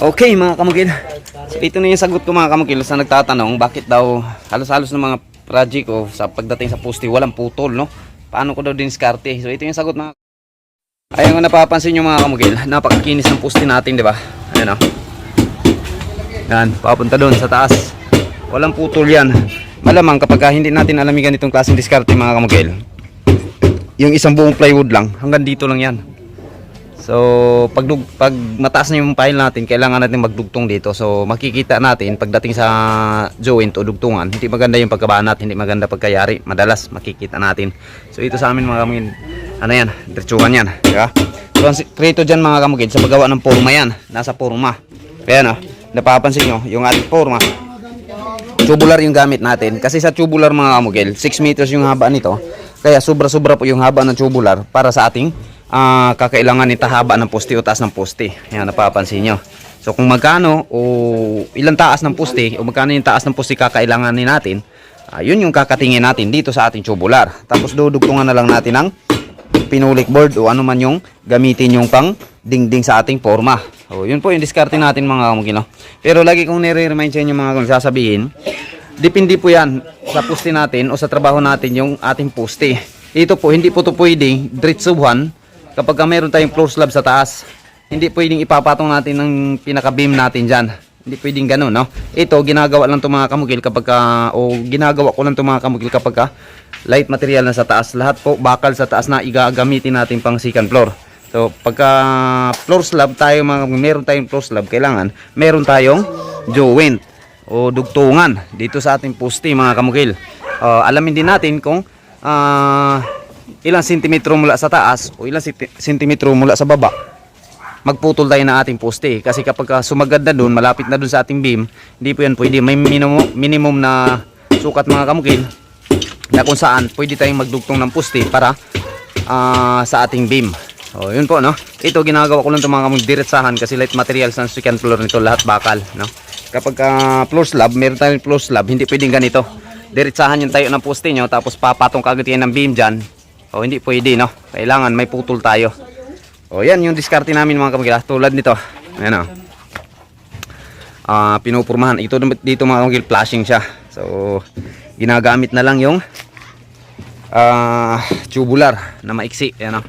Okay mga kamukil. So ito na yung sagot ko mga kamukil sa nagtatanong bakit daw halos-halos ng mga project ko sa pagdating sa poste walang putol no. Paano ko daw diniskarte? So ito yung sagot mga Ayun nga napapansin nyo mga kamukil, napakakinis ng poste natin, di ba? Ayan o. Yan, papunta doon sa taas. Walang putol yan. Malamang kapag ah, hindi natin alam yung ganitong klaseng diskarte mga kamukil, yung isang buong plywood lang, hanggang dito lang yan. So, pag, pag mataas na yung pile natin, kailangan natin magdugtong dito. So, makikita natin pagdating sa joint o dugtungan, hindi maganda yung pagkabanat, hindi maganda pagkayari. Madalas, makikita natin. So, ito sa amin mga kamugid, ano yan, diretsuhan yan. Diba? So, sekreto dyan mga kamugid, sa paggawa ng forma yan. Nasa forma. Kaya no, napapansin nyo, yung ating forma, tubular yung gamit natin. Kasi sa tubular mga kamugil, 6 meters yung haba nito. Kaya sobra-sobra po yung haba ng tubular para sa ating ah, kakailangan nito haba ng poste o taas ng poste. Yan, napapansin nyo. So kung magkano o ilang taas ng poste o magkano yung taas ng poste kakailanganin natin, ah, yun yung kakatingin natin dito sa ating tubular. Tapos dudugtungan na lang natin ng pinulik board o ano man yung gamitin yung pang dingding sa ating forma. O, yun po yung diskarte natin mga kamugil. no? Pero lagi kong nire-remind sa inyo mga kamugil, sasabihin, depende po yan sa poste natin o sa trabaho natin yung ating poste. Ito po, hindi po ito pwedeng diretsuhan kapag ka meron tayong floor slab sa taas. Hindi pwedeng ipapatong natin ng pinaka-beam natin dyan. Hindi pwedeng ganun, no? Ito, ginagawa lang ito mga kamugil kapag ka, o ginagawa ko lang ito mga kamugil kapag ka light material na sa taas. Lahat po bakal sa taas na igagamitin natin pang second floor. So, pagka floor slab tayo, mga, meron tayong floor slab, kailangan meron tayong joint o dugtungan dito sa ating poste mga kamukil. Uh, alamin din natin kung ah, ilang sentimetro mula sa taas o ilang senti- sentimetro mula sa baba magputol tayo ng ating poste. Kasi kapag sumagad na doon malapit na doon sa ating beam hindi po yan pwede. May minimum, minimum na sukat mga kamukil na kung saan pwede tayong magdugtong ng poste para ah, sa ating beam. O yun po no? Ito ginagawa ko lang ito mga kamukil diretsahan kasi light materials ng second floor nito lahat bakal no? Kapag ah, floor slab meron tayong floor slab hindi pwedeng ganito. Diretsahan yung tayo ng poste nyo tapos papatong kagad yan ng beam dyan o hindi pwede no kailangan may putol tayo o yan yung diskarte namin mga kamagila. Tulad nito. Ayan o. Ah, pinupurmahan. Ito dito mga kamagil flashing siya. So ginagamit na lang yung ah tubular na maiksi. Ayan o.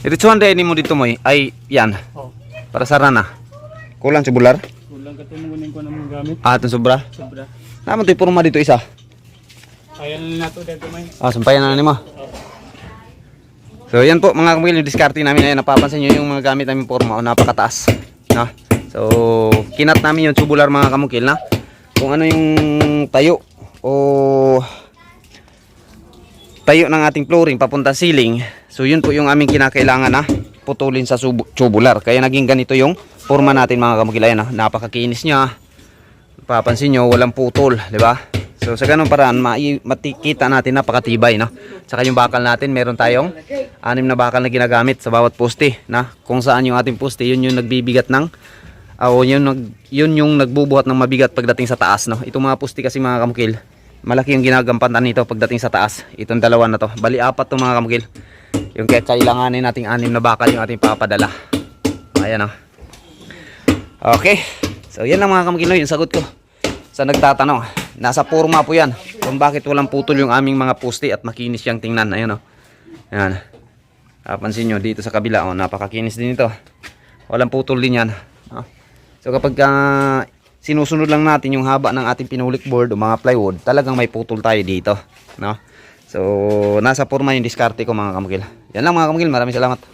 Diretsuhan din mo dito mo ay yan. Oh. Para sa rana. Kulang tubular. Kulang ka tumunin ko ng gamit. Ah, itong sobra. Sobra. Naman ito purma dito isa. Kaya na nato dito may. Ah, sampayan na ni mo. So yan po mga kamil yung diskarte namin ngayon. Napapansin nyo yung mga gamit namin forma o napakataas. No? So kinat namin yung tubular mga kamukil na kung ano yung tayo o tayo ng ating flooring papunta ceiling. So yun po yung aming kinakailangan na putulin sa tubular. Kaya naging ganito yung forma natin mga kamukil. Ayan, ah. napakakinis niya. Papansin nyo, walang putol, di ba? So sa ganung paraan, matikita natin napakatibay, no? Tsaka yung bakal natin, meron tayong anim na bakal na ginagamit sa bawat poste, na kung saan yung ating poste, yun yung nagbibigat ng ah, o yun, yun yung nagbubuhat ng mabigat pagdating sa taas, no? Itong mga poste kasi mga kamukil, malaki yung ginagampanan nito pagdating sa taas. Itong dalawa na to. Bali apat to mga kamukil. Yung kaya kailanganin nating anim na bakal yung ating papadala. Ayan, no? Okay. So yan lang mga kamukil, no? yung sagot ko sa nagtatanong. Nasa forma po yan kung bakit walang putol yung aming mga poste at makinis siyang tingnan. Ayun o. Yan. Papansin nyo dito sa kabila. Oh, napakakinis din ito. Walang putol din yan. Oh. So kapag ah, sinusunod lang natin yung haba ng ating pinulik board o mga plywood, talagang may putol tayo dito. No? So nasa forma yung diskarte ko mga kamukil. Yan lang mga kamukil. Maraming salamat.